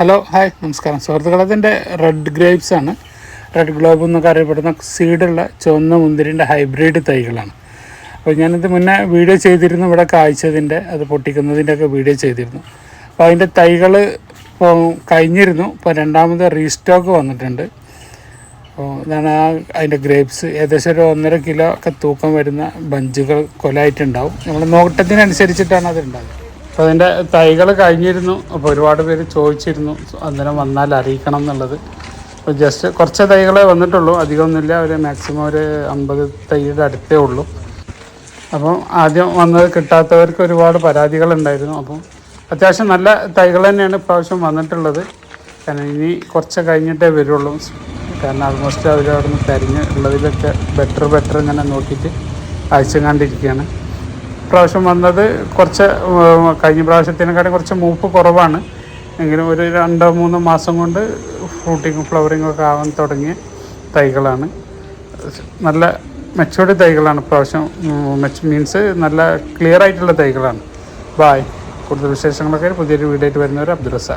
Hello hi നമസ്കാരം. സുഹൃത്തുക്കളെ അതിന്റെ റെഡ് ഗ്രേപ്സ് ആണ്. റെഡ് ഗ്ലോബ് എന്നൊക്കെ അറിയപ്പെടുന്ന സീഡുള്ള ചുവന്ന മുന്തിരിന്റെ ഹൈബ്രിഡ് തൈകളാണ്. അപ്പോൾ ഞാനിത് മുന്നേ വീഡിയോ ചെയ്തിരുന്നു ഇവിടെ കായ്ച്ചതിന്റെ അത് പൊട്ടിക്കുന്നതിന്റെ ഒക്കെ വീഡിയോ ചെയ്തിരുന്നു. അപ്പോൾ അതിന്റെ തൈകൾ ഇപ്പോൾ കഴിഞ്ഞിരുന്നു ഇപ്പോൾ രണ്ടാമത് റീസ്റ്റോക്ക് വന്നിട്ടുണ്ട്. അപ്പോൾ ഇതാണ് ആ അതിന്റെ ഗ്രേപ്സ് ഏകദേശം ഒരു ഒന്നര കിലോ ഒക്കെ തൂക്കം വരുന്ന ബഞ്ചുകൾ കൊലായിട്ടുണ്ടാവും നമ്മൾ നോട്ടത്തിനനുസരിച്ചിട്ടാണ് അത് ഉണ്ടാകുക അപ്പോൾ അതിന്റെ തൈകൾ കഴിഞ്ഞിരുന്നു. അപ്പോൾ ഒരുപാട് പേര് ചോദിച്ചിരുന്നു. അന്നേരം വന്നാൽ അറിയിക്കണം എന്നുള്ളത്. അപ്പോൾ ജസ്റ്റ് കുറച്ച് തൈകളെ വന്നിട്ടുള്ളൂ. അധികമൊന്നുമില്ല. ഒരു മാക്സിമം ഒരു അമ്പത് തൈയുടെ അടുത്തേ ഉള്ളൂ. അപ്പം ആദ്യം വന്നത് കിട്ടാത്തവർക്ക് ഒരുപാട് പരാതികളുണ്ടായിരുന്നു അപ്പം അത്യാവശ്യം നല്ല തൈകൾ തന്നെയാണ് ഇപ്രാവശ്യം വന്നിട്ടുള്ളത്. കാരണം ഇനി കുറച്ച് കഴിഞ്ഞിട്ടേ വരുള്ളൂ. കാരണം ആൾമോസ്റ്റ് അവർ അവിടെ നിന്ന് തിരഞ്ഞ് ഉള്ളതിലൊക്കെ ബെറ്റർ ബെറ്റർ ഇങ്ങനെ നോക്കിയിട്ട് അയച്ചു കണ്ടിരിക്കുകയാണ്. പ്രാവശ്യം വന്നത് കുറച്ച് കഴിഞ്ഞ പ്രാവശ്യത്തിനെക്കാട്ടും കുറച്ച് മൂപ്പ് കുറവാണ്. എങ്കിലും ഒരു രണ്ടോ മൂന്നോ മാസം കൊണ്ട് ഫ്രൂട്ടിങ്ങും ഫ്ലവറിങ്ങും ഒക്കെ ആവാൻ തുടങ്ങിയ തൈകളാണ്. നല്ല മെച്ചോർഡ് തൈകളാണ് പ്രാവശ്യം മെച്ച് മീൻസ് നല്ല ക്ലിയർ ആയിട്ടുള്ള തൈകളാണ്. ബായ്. കൂടുതൽ വിശേഷങ്ങളൊക്കെ പുതിയൊരു വീഡിയോ ആയിട്ട് വരുന്നവർ അബ്ദുൾ റസാഖ്.